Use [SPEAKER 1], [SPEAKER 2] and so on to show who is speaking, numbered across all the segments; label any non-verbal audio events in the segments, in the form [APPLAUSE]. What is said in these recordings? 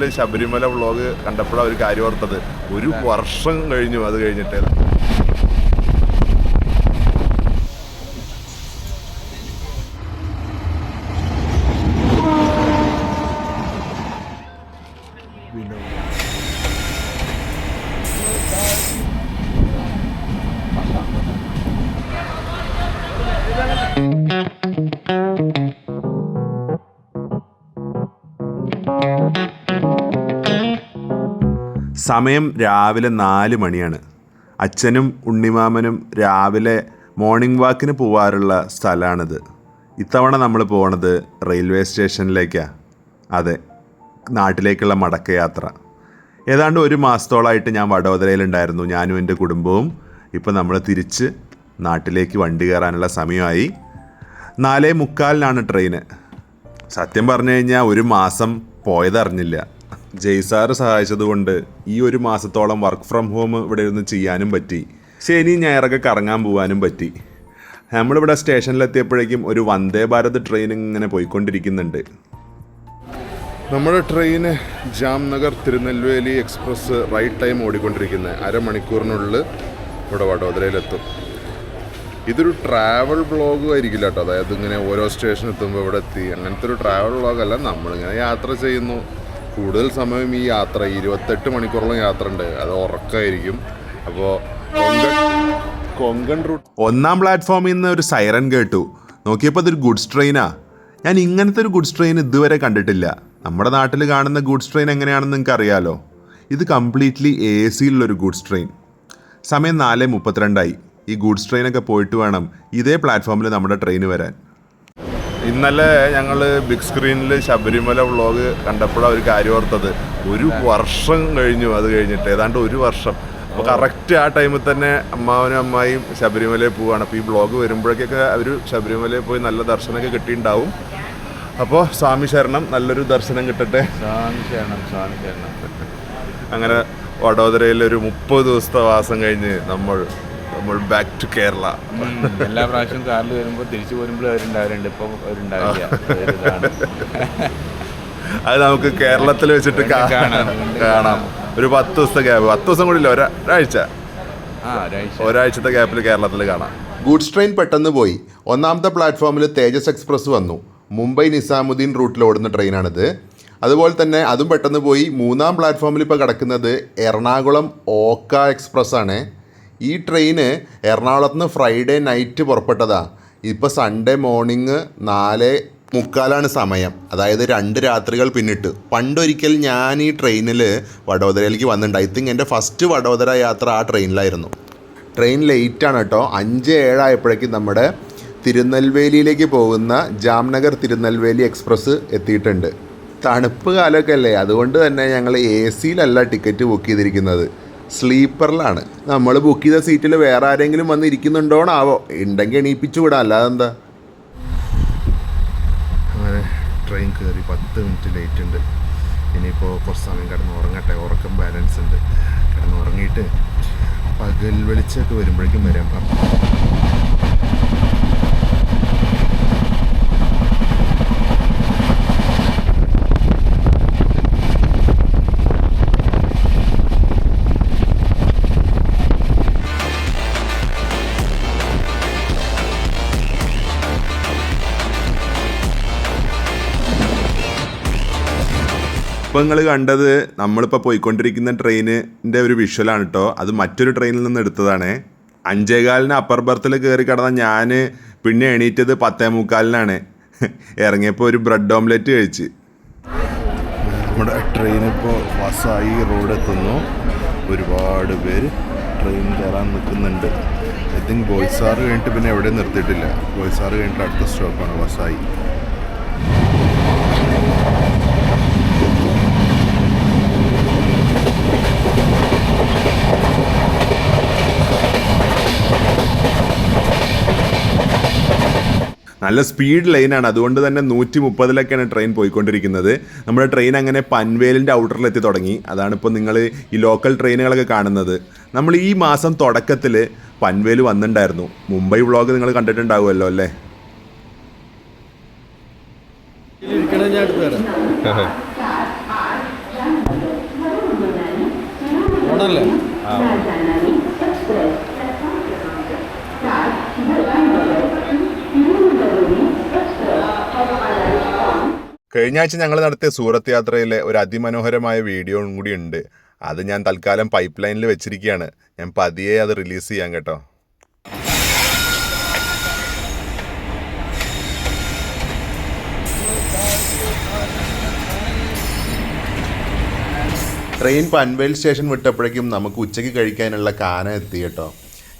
[SPEAKER 1] സ്ക്രീനിൽ ശബരിമല വ്ളോഗ് കണ്ടപ്പോഴാണ് ഒരു കാര്യം ഓർത്തത്. ഒരു വർഷം കഴിഞ്ഞു അത് കഴിഞ്ഞിട്ട്. സമയം രാവിലെ നാല് മണിയാണ്. അച്ഛനും ഉണ്ണിമാമനും രാവിലെ മോർണിംഗ് വാക്കിന് പോവാറുള്ള സ്ഥലമാണിത് ഇത്തവണ നമ്മൾ പോണത് റെയിൽവേ സ്റ്റേഷനിലേക്കാണ് അതെ നാട്ടിലേക്കുള്ള മടക്കയാത്ര ഏതാണ്ട് ഒരു മാസത്തോളമായിട്ട് ഞാൻ വഡോദരയിലുണ്ടായിരുന്നു. ഞാനും എന്റെ കുടുംബവും ഇപ്പോൾ നമ്മൾ തിരിച്ച് നാട്ടിലേക്ക് വണ്ടി കയറാനുള്ള സമയമായി. നാലേ മുക്കാലിനാണ് ട്രെയിന് സത്യം പറഞ്ഞു കഴിഞ്ഞാൽ ഒരു മാസം പോയതറിഞ്ഞില്ല. ജയ്സാറ് സഹായിച്ചതുകൊണ്ട് ഈ ഒരു മാസത്തോളം വർക്ക് ഫ്രം ഹോം ഇവിടെ ഇരുന്ന് ചെയ്യാനും പറ്റി. ശനി ഞായറൊക്കെ കറങ്ങാൻ പോകാനും പറ്റി. നമ്മളിവിടെ സ്റ്റേഷനിലെത്തിയപ്പോഴേക്കും ഒരു വന്ദേ ഭാരത് ട്രെയിൻ ഇങ്ങനെ പോയിക്കൊണ്ടിരിക്കുന്നുണ്ട്. നമ്മുടെ train Jamnagar Tirunelveli express right time ഓടിക്കൊണ്ടിരിക്കുന്നത് അരമണിക്കൂറിനുള്ളിൽ ഇവിടെ വഡോദരയിലെത്തും. ഇതൊരു ട്രാവൽ ബ്ലോഗ് ആയിരിക്കില്ല കേട്ടോ. അതായത് ഇങ്ങനെ ഓരോ സ്റ്റേഷൻ എത്തുമ്പോൾ ഇവിടെ എത്തി. അങ്ങനത്തെ ഒരു ട്രാവൽ ബ്ലോഗ് അല്ല. നമ്മളിങ്ങനെ യാത്ര ചെയ്യുന്നു. കൂടുതൽ സമയം ഈ യാത്ര ഇരുപത്തെട്ട് മണിക്കൂറോളം യാത്ര ഉണ്ട് അത് ഉറക്കമായിരിക്കും അപ്പോൾ കൊങ്കൺ റൂട്ട് ഒന്നാം പ്ലാറ്റ്ഫോമിൽ നിന്ന് ഒരു സൈറൻ കേട്ടു. നോക്കിയപ്പോൾ അതൊരു ഗുഡ്സ് ട്രെയിനാ. ഞാൻ ഇങ്ങനത്തെ ഒരു ഗുഡ്സ് ട്രെയിൻ ഇതുവരെ കണ്ടിട്ടില്ല. നമ്മുടെ നാട്ടിൽ കാണുന്ന ഗുഡ്സ് ട്രെയിൻ എങ്ങനെയാണെന്ന് നിങ്ങൾക്ക് അറിയാലോ ഇത് കംപ്ലീറ്റ്ലി എ സിയിലുള്ളൊരു ഗുഡ്സ് ട്രെയിൻ. സമയം നാല് മുപ്പത്തിരണ്ടായി. ഈ ഗുഡ്സ് ട്രെയിനൊക്കെ പോയിട്ട് വേണം ഇതേ പ്ലാറ്റ്ഫോമിൽ നമ്മുടെ ട്രെയിൻ വരാൻ. ഇന്നലെ ഞങ്ങൾ ബിഗ് സ്ക്രീനിൽ ശബരിമല വ്ളോഗ് കണ്ടപ്പോഴാണ് ഒരു കാര്യം ഓർത്തത്. ഒരു വർഷം കഴിഞ്ഞു അത് കഴിഞ്ഞിട്ട്. ഏതാണ്ട് ഒരു വർഷം. അപ്പോൾ കറക്റ്റ് ആ ടൈമിൽ തന്നെ അമ്മാവനും അമ്മായിയും ശബരിമലയിൽ പോവുകയാണ് അപ്പോൾ ഈ ബ്ലോഗ് വരുമ്പോഴേക്കൊക്കെ അവർ ശബരിമലയിൽ പോയി നല്ല ദർശനമൊക്കെ കിട്ടിയിട്ടുണ്ടാവും. അപ്പോൾ സ്വാമി ശരണം നല്ലൊരു ദർശനം കിട്ടട്ടെ.
[SPEAKER 2] സ്വാമി ശരണം സ്വാമി ശരണം.
[SPEAKER 1] അങ്ങനെ വഡോദരയിൽ ഒരു മുപ്പത് ദിവസത്തെ വാസം കഴിഞ്ഞ് നമ്മൾ നമ്മൾ ബാക്ക് ടു കേരള
[SPEAKER 2] എല്ലാ പ്രാവശ്യവും കാറിൽ വരുമ്പോൾ തിരിച്ചു പോരുമ്പോൾ അവരുണ്ടാവരുണ്ട് ഇപ്പൊ അവരുണ്ടാവില്ല.
[SPEAKER 1] അത് നമുക്ക് കേരളത്തിൽ വെച്ചിട്ട്
[SPEAKER 2] കാണാം.
[SPEAKER 1] ഒരു പത്ത് ദിവസത്തെ ഗ്യാപ്പ് പത്ത് ദിവസം കൂടി ഇല്ല ഒരാഴ്ച. ഒരാഴ്ചത്തെ ഗ്യാപ്പിൽ കേരളത്തിൽ കാണാം.
[SPEAKER 3] ഗുഡ്സ് ട്രെയിൻ പെട്ടെന്ന് പോയി. ഒന്നാമത്തെ പ്ലാറ്റ്ഫോമിൽ തേജസ് എക്സ്പ്രസ് വന്നു. മുംബൈ നിസാമുദ്ദീൻ റൂട്ടിൽ ഓടുന്ന ട്രെയിനാണിത്. അതുപോലെ തന്നെ അതും പെട്ടെന്ന് പോയി. മൂന്നാം പ്ലാറ്റ്ഫോമിൽ ഇപ്പോൾ കിടക്കുന്നത് എറണാകുളം ഓക്ക എക്സ്പ്രസ് ആണ് ഈ ട്രെയിന് എറണാകുളത്ത് നിന്ന് ഫ്രൈഡേ നൈറ്റ് പുറപ്പെട്ടതാ. ഇപ്പോൾ സൺഡേ മോർണിംഗ് നാല് മുക്കാലാണ് സമയം. അതായത് രണ്ട് രാത്രികൾ പിന്നിട്ട്. പണ്ടൊരിക്കൽ ഞാൻ ഈ ട്രെയിനിൽ വഡോദരയിലേക്ക് വന്നിട്ടുണ്ട്. ഐ തിങ്ക് എന്റെ ഫസ്റ്റ് വഡോദര യാത്ര ആ ട്രെയിനിലായിരുന്നു. ട്രെയിൻ ലേറ്റ് ആണ് കേട്ടോ. അഞ്ച് ഏഴായപ്പോഴേക്കും നമ്മുടെ തിരുനെൽവേലിയിലേക്ക് പോകുന്ന ജാംനഗർ തിരുനെൽവേലി എക്സ്പ്രസ് എത്തിയിട്ടുണ്ട്. തണുപ്പ് കാലമൊക്കെ അല്ലേ? അതുകൊണ്ട് തന്നെ ഞങ്ങൾ എ സിയിലല്ല ടിക്കറ്റ് ബുക്ക് ചെയ്തിരിക്കുന്നത്. സ്ലീപ്പറിലാണ്. നമ്മൾ ബുക്ക് ചെയ്ത സീറ്റിൽ വേറെ ആരെങ്കിലും വന്ന് ഇരിക്കുന്നുണ്ടോണാവോ ഉണ്ടെങ്കിൽ എണീപ്പിച്ചു വിടാം അല്ലാതെ എന്താ?
[SPEAKER 1] അങ്ങനെ ട്രെയിൻ കയറി പത്ത് മിനിറ്റ് ലേറ്റ് ഉണ്ട് ഇനിയിപ്പോൾ കുറച്ച് സമയം കിടന്ന് ഉറങ്ങട്ടെ ഉറക്കം ബാലൻസ് ഉണ്ട് കിടന്ന് ഉറങ്ങിയിട്ട് പകൽ വെളിച്ചമൊക്കെ വരുമ്പോഴേക്കും വരാം. ഇപ്പോൾ നിങ്ങൾ കണ്ടത് നമ്മളിപ്പോൾ പോയിക്കൊണ്ടിരിക്കുന്ന ട്രെയിനിന്റെ ഒരു വിഷ്വലാണ് കേട്ടോ അത് മറ്റൊരു ട്രെയിനിൽ നിന്ന് എടുത്തതാണ്. അഞ്ചേകാലിന് അപ്പർ ബർത്തിൽ കയറി കിടന്ന ഞാൻ പിന്നെ എണീറ്റത് പത്തേ മുക്കാലിനാണ്. [LAUGHS] ഇറങ്ങിയപ്പോൾ ഒരു ബ്രെഡ് ഓംലെറ്റ് കഴിച്ച്. നമ്മുടെ ട്രെയിൻ ഇപ്പോൾ വസായി റോഡ് എത്തുന്നു. ഒരുപാട് പേര് ട്രെയിൻ കയറാൻ നിൽക്കുന്നുണ്ട്. ഐ തിങ്ക് ബോയ്സാറ് കഴിഞ്ഞിട്ട് പിന്നെ എവിടെയും നിർത്തിയിട്ടില്ല. ബോയ്സാറ് കഴിഞ്ഞിട്ട് അടുത്ത സ്റ്റോപ്പാണ് വസായി. നല്ല സ്പീഡ് ലൈനാണ് അതുകൊണ്ട് തന്നെ നൂറ്റി മുപ്പതിലൊക്കെയാണ് ട്രെയിൻ പോയിക്കൊണ്ടിരിക്കുന്നത്. നമ്മുടെ ട്രെയിൻ അങ്ങനെ പൻവേലിന്റെ ഔട്ടറിലെത്തി തുടങ്ങി. അതാണ് ഇപ്പോൾ നിങ്ങൾ ഈ ലോക്കൽ ട്രെയിനുകളൊക്കെ കാണുന്നത്. നമ്മൾ ഈ മാസം തുടക്കത്തിൽ പൻവേൽ വന്നിട്ടുണ്ടായിരുന്നു. മുംബൈ വ്ളോഗ് നിങ്ങൾ കണ്ടിട്ടുണ്ടാവുമല്ലോ അല്ലേ? [LAUGHS]
[SPEAKER 2] ആ.
[SPEAKER 1] കഴിഞ്ഞ ആഴ്ച ഞങ്ങൾ നടത്തിയ സൂറത്ത് യാത്രയിലെ ഒരു അതിമനോഹരമായ വീഡിയോ കൂടി ഉണ്ട്. അത് ഞാൻ തൽക്കാലം പൈപ്പ് ലൈനിൽ വെച്ചിരിക്കുകയാണ് ഞാൻ പതിയെ അത് റിലീസ് ചെയ്യാൻ കേട്ടോ.
[SPEAKER 3] ട്രെയിൻ പൻവേൽ സ്റ്റേഷൻ വിട്ടപ്പോഴേക്കും നമുക്ക് ഉച്ചയ്ക്ക് കഴിക്കാനുള്ള കാന എത്തി കേട്ടോ.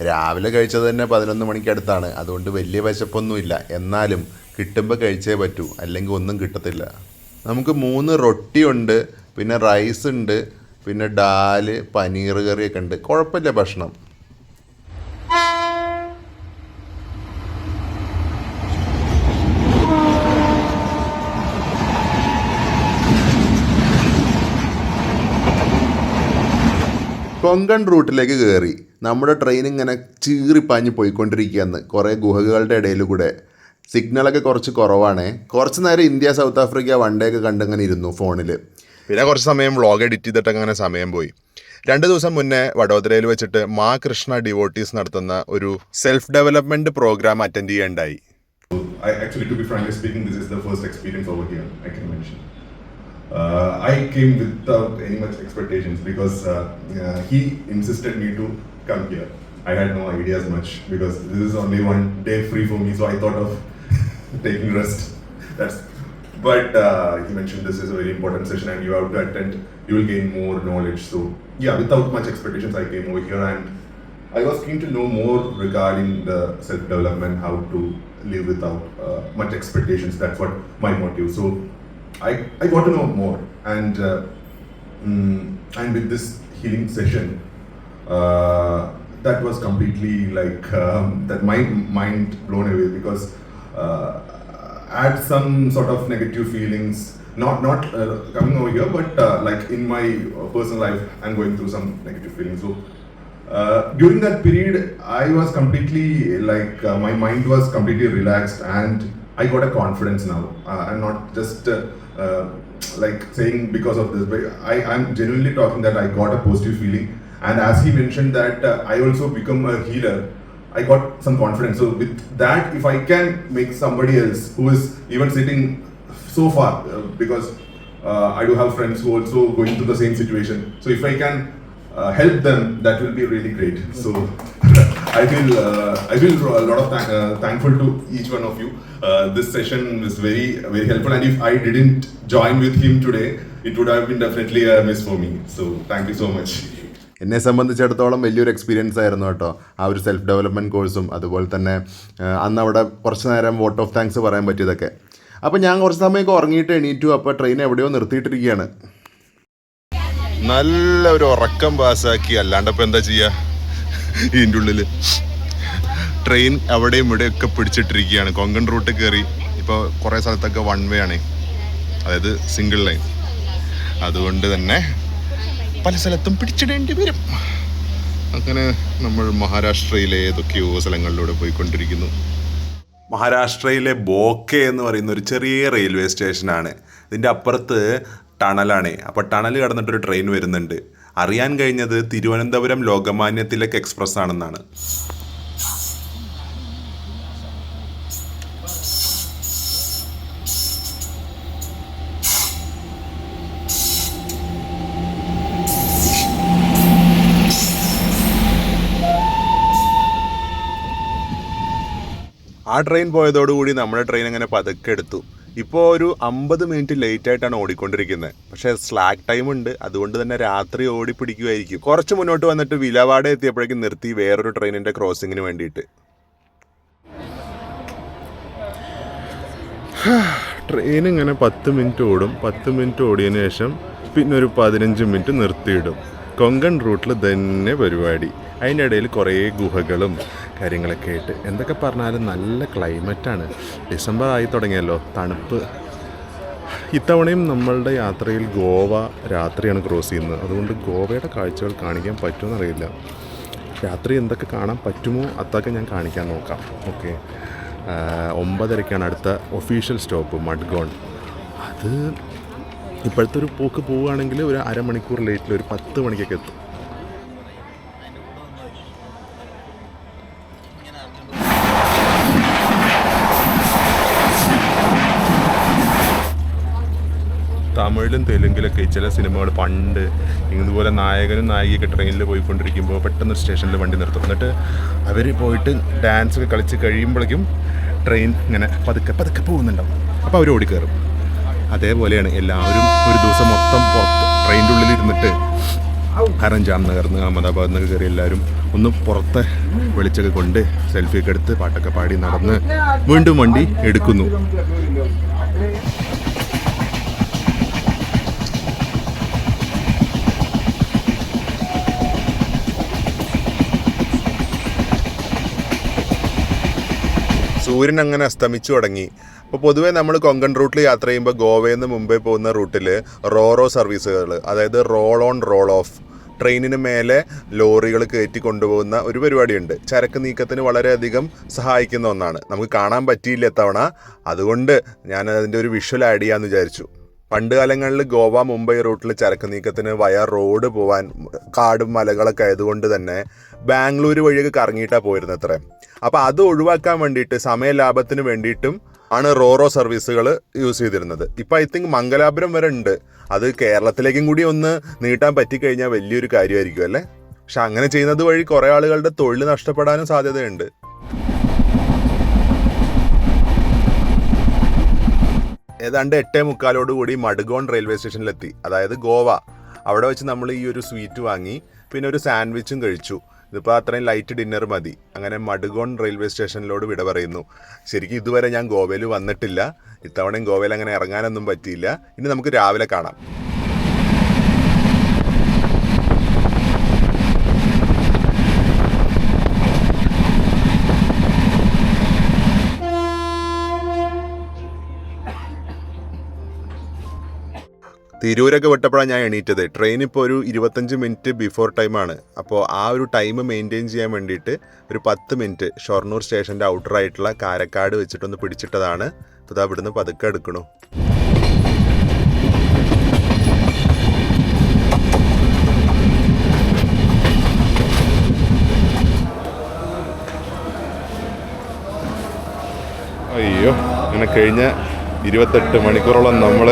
[SPEAKER 3] രാവിലെ കഴിച്ചത് തന്നെ പതിനൊന്ന് മണിക്കടുത്താണ് അതുകൊണ്ട് വലിയ വിശപ്പൊന്നുമില്ല. എന്നാലും കിട്ടുമ്പോൾ കഴിച്ചേ പറ്റൂ. അല്ലെങ്കിൽ ഒന്നും കിട്ടത്തില്ല. നമുക്ക് മൂന്ന് റൊട്ടിയുണ്ട് പിന്നെ റൈസ് ഉണ്ട് പിന്നെ ഡാൽ പനീർ കറിയൊക്കെ ഉണ്ട്. കുഴപ്പമില്ല ഭക്ഷണം. കൊങ്കൺ റൂട്ടിലേക്ക് കയറി നമ്മുടെ ട്രെയിൻ ഇങ്ങനെ ചീറിപ്പാഞ്ഞ് പോയിക്കൊണ്ടിരിക്കുകയാണ്. കുറേ ഗുഹകളുടെ ഇടയിൽ കൂടെ. സിഗ്നലൊക്കെ കുറച്ച് കുറവാണ്. കുറച്ച് നേരം ഇന്ത്യ സൗത്ത് ആഫ്രിക്ക വണ്ടേ ഒക്കെ കണ്ടങ്ങനെ ഇരുന്നു ഫോണിൽ
[SPEAKER 1] പിന്നെ കുറച്ച് സമയം വ്ളോഗ് എഡിറ്റ് ചെയ്തിട്ട് അങ്ങനെ സമയം പോയി. രണ്ട് ദിവസം മുന്നേ വഡോദരയിൽ വെച്ചിട്ട് മാ കൃഷ്ണ ഡിവോട്ടീസ് നടത്തുന്ന ഒരു സെൽഫ് ഡെവലപ്മെന്റ് പ്രോഗ്രാം അറ്റൻഡ് ചെയ്യേണ്ടായി
[SPEAKER 4] Uh, I came without any much expectations because uh, uh, he insisted me me come here. I had no ideas much because this is only one day free for me, so I thought of taking rest. That's. But uh, he mentioned this is a very important session and you have to attend. You will gain more knowledge. So yeah, without much expectations, I came over here and I was keen to know more regarding the self development, how to live without uh, much expectations. That's what my motive. So I, I got to know more, and uh, mm, and with this healing session, uh, that was completely like um, that my mind blown away because uh, had some sort of negative feelings. Not not uh, coming over here, but uh, like in my uh, personal life, I'm going through some negative feelings. So uh, during that period, I was completely like uh, my mind was completely relaxed, and I got a confidence now. I'm not just like saying because of this, but I, I'm genuinely talking that I got a positive feeling. And as he mentioned that I also become a healer, I got some confidence. So with that, if I can make somebody else who is even sitting so far, uh, because uh, I do have friends who also going through the same situation. So if I can uh, help them, that will be really great. So [LAUGHS] I feel uh, I feel a lot of uh, thankful to each one of you. Uh, this session was very very helpful, and if I didn't join with him today, it would have been definitely a miss for me. So thank you so much.
[SPEAKER 3] എന്നെ സംബന്ധിച്ചിടത്തോളം വലിയൊരു experience ആയിരുന്നു കേട്ടോ. ആ ഒരു self development കോഴ്സും അതുപോലെ തന്നെ അന്ന് അവിടെ കുറച്ച് നേരം വോട്ട് ഓഫ് താങ്ക്സ് പറയാൻ പറ്റിയതൊക്കെ. അപ്പോൾ ഞാൻ കുറച്ച് സമയമൊക്കെ ഉറങ്ങിയിട്ട് എണീറ്റു അപ്പോൾ ട്രെയിൻ എവിടെയോ നിർത്തിയിട്ടിരിക്കുകയാണ്.
[SPEAKER 1] നല്ല ഒരു ഉറക്കം പാസ്സാക്കി അല്ലാണ്ടപ്പോൾ എന്താ ചെയ്യുക ഇതിന്റെ ഉള്ളിൽ ട്രെയിൻ അവിടെയും ഇവിടെയൊക്കെ പിടിച്ചിട്ടിരിക്കുകയാണ്. കൊങ്കൺ റൂട്ട് കയറി ഇപ്പോൾ കുറേ സ്ഥലത്തൊക്കെ വൺ വേ ആണ്. അതായത് സിംഗിൾ ലൈൻ അതുകൊണ്ട് തന്നെ പല സ്ഥലത്തും പിടിച്ചിടേണ്ടി വരും. അങ്ങനെ നമ്മൾ മഹാരാഷ്ട്രയിലെ ഏതൊക്കെയോ സ്ഥലങ്ങളിലൂടെ പോയിക്കൊണ്ടിരിക്കുന്നു. മഹാരാഷ്ട്രയിലെ ബോക്കെ എന്ന് പറയുന്ന ഒരു ചെറിയ റെയിൽവേ സ്റ്റേഷനാണ്. ഇതിന്റെ അപ്പുറത്ത് ടണലാണ്. അപ്പോൾ ടണൽ കടന്നിട്ടൊരു ട്രെയിൻ വരുന്നുണ്ട്. അറിയാൻ കഴിഞ്ഞത് തിരുവനന്തപുരം ലോകമാന്യ തിലക് എക്സ്പ്രസ് ആണെന്നാണ് ആ ട്രെയിൻ പോയതോടുകൂടി നമ്മുടെ ട്രെയിൻ അങ്ങനെ പതുക്കെ എടുത്തു. ഇപ്പോൾ ഒരു അമ്പത് മിനിറ്റ് ലേറ്റ് ആയിട്ടാണ് ഓടിക്കൊണ്ടിരിക്കുന്നത്. പക്ഷേ സ്ലാക്ക് ടൈം ഉണ്ട്. അതുകൊണ്ട് തന്നെ രാത്രി ഓടി പിടിക്കുമായിരിക്കും കുറച്ച് മുന്നോട്ട് വന്നിട്ട് വിലവാട എത്തിയപ്പോഴേക്കും നിർത്തി വേറൊരു ട്രെയിനിന്റെ ക്രോസിങ്ങിന് വേണ്ടിയിട്ട്. ട്രെയിൻ ഇങ്ങനെ പത്ത് മിനിറ്റ് ഓടും. പത്ത് മിനിറ്റ് ഓടിയതിന് ശേഷം പിന്നെ ഒരു പതിനഞ്ച് മിനിറ്റ് നിർത്തിയിടും. കൊങ്കൺ റൂട്ടിൽ തന്നെ പരിപാടി. അതിന്റെ ഇടയിൽ കുറേ ഗുഹകളും കാര്യങ്ങളൊക്കെ ആയിട്ട്. എന്തൊക്കെ പറഞ്ഞാലും നല്ല ക്ലൈമറ്റാണ്. ഡിസംബർ ആയി തുടങ്ങിയല്ലോ. തണുപ്പ്. ഇത്തവണയും നമ്മളുടെ യാത്രയിൽ ഗോവ രാത്രിയാണ് ക്രോസ് ചെയ്യുന്നത്. അതുകൊണ്ട് ഗോവയുടെ കാഴ്ചകൾ കാണിക്കാൻ പറ്റുമെന്നറിയില്ല. രാത്രി എന്തൊക്കെ കാണാൻ പറ്റുമോ അതൊക്കെ ഞാൻ കാണിക്കാൻ നോക്കാം. ഓക്കെ. ഒമ്പതരയ്ക്കാണ് അടുത്ത ഒഫീഷ്യൽ സ്റ്റോപ്പ് മഡ്ഗോൺ. അത് ഇപ്പോഴത്തെ ഒരു പോക്ക് പോവുകയാണെങ്കിൽ ഒരു അരമണിക്കൂർ ലേറ്റിൽ ഒരു പത്ത് മണിക്കൊക്കെ എത്തും. തമിഴിലും തെലുങ്കിലൊക്കെ ചില സിനിമകൾ പണ്ട് ഇതുപോലെ നായകനും നായികയൊക്കെ ട്രെയിനിൽ പോയിക്കൊണ്ടിരിക്കുമ്പോൾ പെട്ടെന്ന് സ്റ്റേഷനിൽ വണ്ടി നിർത്തും. എന്നിട്ട് അവർ പോയിട്ട് ഡാൻസ് ഒക്കെ കളിച്ച് കഴിയുമ്പോഴേക്കും ട്രെയിൻ ഇങ്ങനെ പതുക്കെ പതുക്കെ പോകുന്നുണ്ടാവും. അപ്പോൾ അവർ ഓടിക്കയറും അതേപോലെയാണ് എല്ലാവരും ഒരു ദിവസം മൊത്തം പുറത്ത് ട്രെയിനിന്റെ ഉള്ളിൽ ഇരുന്നിട്ട് കാരണം ജാംനഗർ നിന്ന് അഹമ്മദാബാദ് നിന്നൊക്കെ കയറി എല്ലാവരും ഒന്ന് പുറത്തെ വെളിച്ചൊക്കെ കൊണ്ട് സെൽഫിയൊക്കെ എടുത്ത് പാട്ടൊക്കെ പാടി നടന്ന് വീണ്ടും വണ്ടി എടുക്കുന്നു. സൂര്യൻ അങ്ങനെ അസ്തമിച്ചു തുടങ്ങി. അപ്പോൾ പൊതുവേ നമ്മൾ കൊങ്കൺ റൂട്ടിൽ യാത്ര ചെയ്യുമ്പോൾ ഗോവയിൽ നിന്ന് മുംബൈ പോകുന്ന റൂട്ടിൽ റോറോ സർവീസുകൾ അതായത് റോൾ ഓൺ റോൾ ഓഫ് ട്രെയിനിന് മേലെ ലോറികൾ കയറ്റി കൊണ്ടുപോകുന്ന ഒരു പരിപാടിയുണ്ട്. ചരക്ക് നീക്കത്തിന് വളരെയധികം സഹായിക്കുന്ന ഒന്നാണ്. നമുക്ക് കാണാൻ പറ്റിയില്ല എത്തവണ അതുകൊണ്ട് ഞാൻ അതിന്റെ ഒരു വിഷ്വൽ ആഡ് ചെയ്യാമെന്ന് വിചാരിച്ചു. പണ്ട് കാലങ്ങളിൽ ഗോവ മുംബൈ റൂട്ടിൽ ചരക്ക് നീക്കത്തിന് വയ റോഡ് പോവാൻ കാടും മലകളൊക്കെ ആയതുകൊണ്ട് തന്നെ ബാംഗ്ലൂർ വഴിയൊക്കെ കറങ്ങിയിട്ടാണ് പോയിരുന്നത് അത്ര. അപ്പോൾ അത് ഒഴിവാക്കാൻ വേണ്ടിയിട്ട് സമയ ലാഭത്തിന് വേണ്ടിയിട്ടും ആണ് റോറോ സർവീസുകൾ യൂസ് ചെയ്തിരുന്നത്. ഇപ്പം ഐ തിങ്ക് മംഗലാപുരം വരെ ഉണ്ട്. അത് കേരളത്തിലേക്കും കൂടി ഒന്ന് നീട്ടാൻ പറ്റിക്കഴിഞ്ഞാൽ വലിയൊരു കാര്യമായിരിക്കും അല്ലേ? പക്ഷെ അങ്ങനെ ചെയ്യുന്നത് വഴി കുറേ ആളുകളുടെ തൊഴിൽ നഷ്ടപ്പെടാനും സാധ്യതയുണ്ട്. ഏതാണ്ട് എട്ടേ മുക്കാലോട് കൂടി മഡ്ഗോൺ റെയിൽവേ സ്റ്റേഷനിലെത്തി. അതായത് ഗോവ. അവിടെ വെച്ച് നമ്മൾ ഈ ഒരു സ്വീറ്റ് വാങ്ങി പിന്നെ ഒരു സാൻഡ്വിച്ചും കഴിച്ചു. ഇതിപ്പോൾ അത്രയും ലൈറ്റ് ഡിന്നർ മതി. അങ്ങനെ മഡ്ഗോൺ റെയിൽവേ സ്റ്റേഷനിലോട് വിട പറയുന്നു. ശരിക്കും ഇതുവരെ ഞാൻ ഗോവയിൽ വന്നിട്ടില്ല. ഇത്തവണയും ഗോവയിൽ അങ്ങനെ ഇറങ്ങാനൊന്നും പറ്റിയില്ല. ഇനി നമുക്ക് രാവിലെ കാണാം. തിരൂരൊക്കെ വിട്ടപ്പോഴാണ് ഞാൻ എണീറ്റത്. ട്രെയിൻ ഇപ്പോൾ ഒരു ഇരുപത്തഞ്ച് മിനിറ്റ് ബിഫോർ ടൈമാണ് അപ്പോൾ ആ ഒരു ടൈം മെയിന്റെയിൻ ചെയ്യാൻ വേണ്ടിയിട്ട് ഒരു പത്ത് മിനിറ്റ് ഷൊർണൂർ സ്റ്റേഷന്റെ ഔട്ടറായിട്ടുള്ള കാരക്കാട് വെച്ചിട്ടൊന്ന് പിടിച്ചിട്ടതാണ്. അപ്പോൾ ഇതാ അവിടുന്ന് പതുക്കെ എടുക്കണു. അയ്യോ അങ്ങനെ കഴിഞ്ഞ ഇരുപത്തെട്ട് മണിക്കൂറോളം നമ്മൾ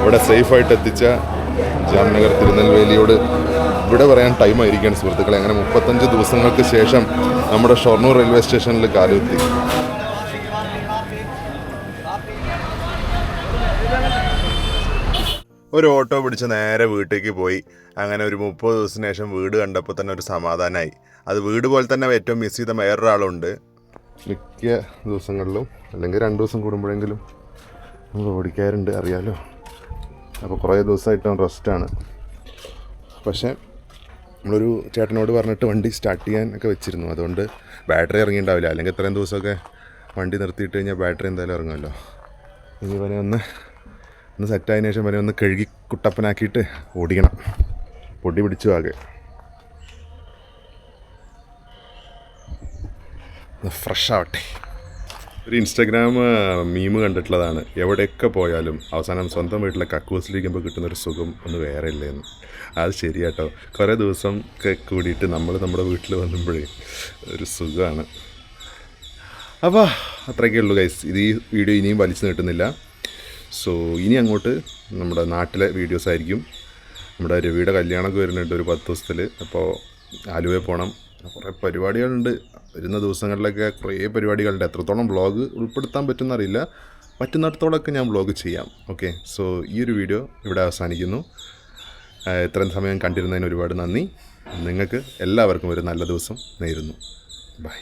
[SPEAKER 1] ഇവിടെ സേഫായിട്ട് എത്തിച്ച ജാംനഗർ തിരുനെൽവേലിയോട് ഇവിടെ പറയാൻ ടൈം ആയിരിക്കുകയാണ് സുഹൃത്തുക്കളെ. അങ്ങനെ മുപ്പത്തഞ്ച് ദിവസങ്ങൾക്ക് ശേഷം നമ്മുടെ ഷൊർണൂർ റെയിൽവേ സ്റ്റേഷനിൽ കാലുത്തി ഒരു ഓട്ടോ പിടിച്ച് നേരെ വീട്ടിലേക്ക് പോയി. അങ്ങനെ ഒരു മുപ്പത് ദിവസത്തിന് ശേഷം വീട് കണ്ടപ്പോൾ തന്നെ ഒരു സമാധാനമായി അത് വീട് പോലെ തന്നെ ഏറ്റവും മിസ് ചെയ്ത വേറൊരാളുണ്ട്. മിക്ക ദിവസങ്ങളിലും അല്ലെങ്കിൽ രണ്ട് ദിവസം കൂടുമ്പോഴെങ്കിലും നമ്മൾ ഓടിക്കാറുണ്ട് അറിയാലോ. അപ്പോൾ കുറേ ദിവസമായിട്ട് റെസ്റ്റാണ്. പക്ഷേ നമ്മളൊരു ചേട്ടനോട് പറഞ്ഞിട്ട് വണ്ടി സ്റ്റാർട്ട് ചെയ്യാൻ ഒക്കെ വെച്ചിരുന്നു. അതുകൊണ്ട് ബാറ്ററി ഇറങ്ങിയിട്ടുണ്ടാവില്ല അല്ലെങ്കിൽ ഇത്രയും ദിവസമൊക്കെ വണ്ടി നിർത്തിയിട്ട് കഴിഞ്ഞാൽ ബാറ്ററി എന്തായാലും ഇറങ്ങുമല്ലോ. ഇനി ഇവനെ ഒന്ന് ഒന്ന് സെറ്റായതിനു ശേഷം ഇവനെ ഒന്ന് കഴുകി കുട്ടപ്പനാക്കിയിട്ട് ഓടിക്കണം. പൊടി പിടിച്ചു ആകെ. ഫ്രഷ് ആവട്ടെ. ഒരു ഇൻസ്റ്റാഗ്രാം മീമ് കണ്ടിട്ടുള്ളതാണ്. എവിടെയൊക്കെ പോയാലും അവസാനം സ്വന്തം വീട്ടിലെ കക്കൂസിലിരിക്കുമ്പോൾ കിട്ടുന്ന ഒരു സുഖം ഒന്ന് വേറെ ഇല്ലെന്ന്. അത് ശരിയാട്ടോ. കുറേ ദിവസം കൂടിയിട്ട് നമ്മൾ നമ്മുടെ വീട്ടിൽ വന്നുമ്പോഴേ ഒരു സുഖമാണ് അപ്പോൾ അത്രയൊക്കെ ഉള്ളൂ ഗൈസ് ഇത് ഈ വീഡിയോ ഇനിയും വലിച്ചു നീട്ടുന്നില്ല. സോ ഇനി അങ്ങോട്ട് നമ്മുടെ നാട്ടിലെ വീഡിയോസ് ആയിരിക്കും. നമ്മുടെ രവിയുടെ കല്യാണമൊക്കെ വരുന്നുണ്ട് ഒരു പത്ത് ദിവസത്തിൽ അപ്പോൾ ആലുവയിൽ പോകണം കുറേ പരിപാടികളുണ്ട്. വരുന്ന ദിവസങ്ങളിലൊക്കെ കുറേ പരിപാടികളുണ്ട്. എത്രത്തോളം വ്ളോഗ് ഉൾപ്പെടുത്താൻ പറ്റുമെന്നറിയില്ല. പറ്റുന്നിടത്തോളമൊക്കെ ഞാൻ ബ്ലോഗ് ചെയ്യാം. ഓക്കെ സോ ഈ ഒരു വീഡിയോ ഇവിടെ അവസാനിക്കുന്നു. ഇത്രയും സമയം കണ്ടിരുന്നതിന് ഒരുപാട് നന്ദി. നിങ്ങൾക്ക് എല്ലാവർക്കും ഒരു നല്ല ദിവസം നേരുന്നു. ബൈ